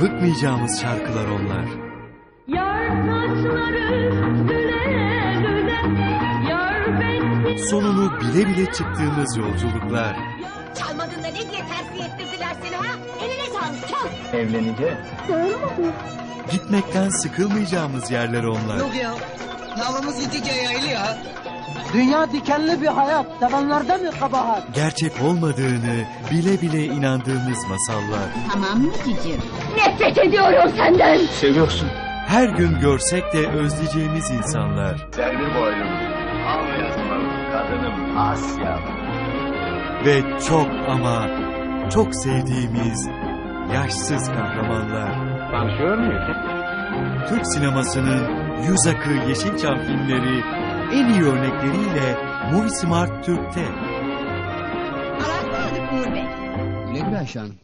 bıkmayacağımız şarkılar onlar. Yar saçları Yar Sonunu bile bile çıktığımız yolculuklar. Çalmadın da ne diye terfi ettirdiler seni ha? Eline sağlık çal. Evleneceğiz. Gitmekten sıkılmayacağımız yerler onlar. Yok ya. Navamız gittikçe yayılıyor. Dünya dikenli bir hayat. Sevenlerde mi kabahat? Gerçek olmadığını bile bile inandığımız masallar. Tamam mı cicim? Nefret ediyorum senden Seviyorsun. Her gün görsek de özleyeceğimiz insanlar. Servi boylum. Al yazmalım. Kadınım Asya. Ve çok ama çok sevdiğimiz yaşsız kahramanlar. Tanışıyor muyuz? Türk sinemasının yüz akı Yeşilçam filmleri en iyi örnekleriyle Movie Smart Türk'te. Aldık Uğur Bey? Güle güle Ayşe Hanım.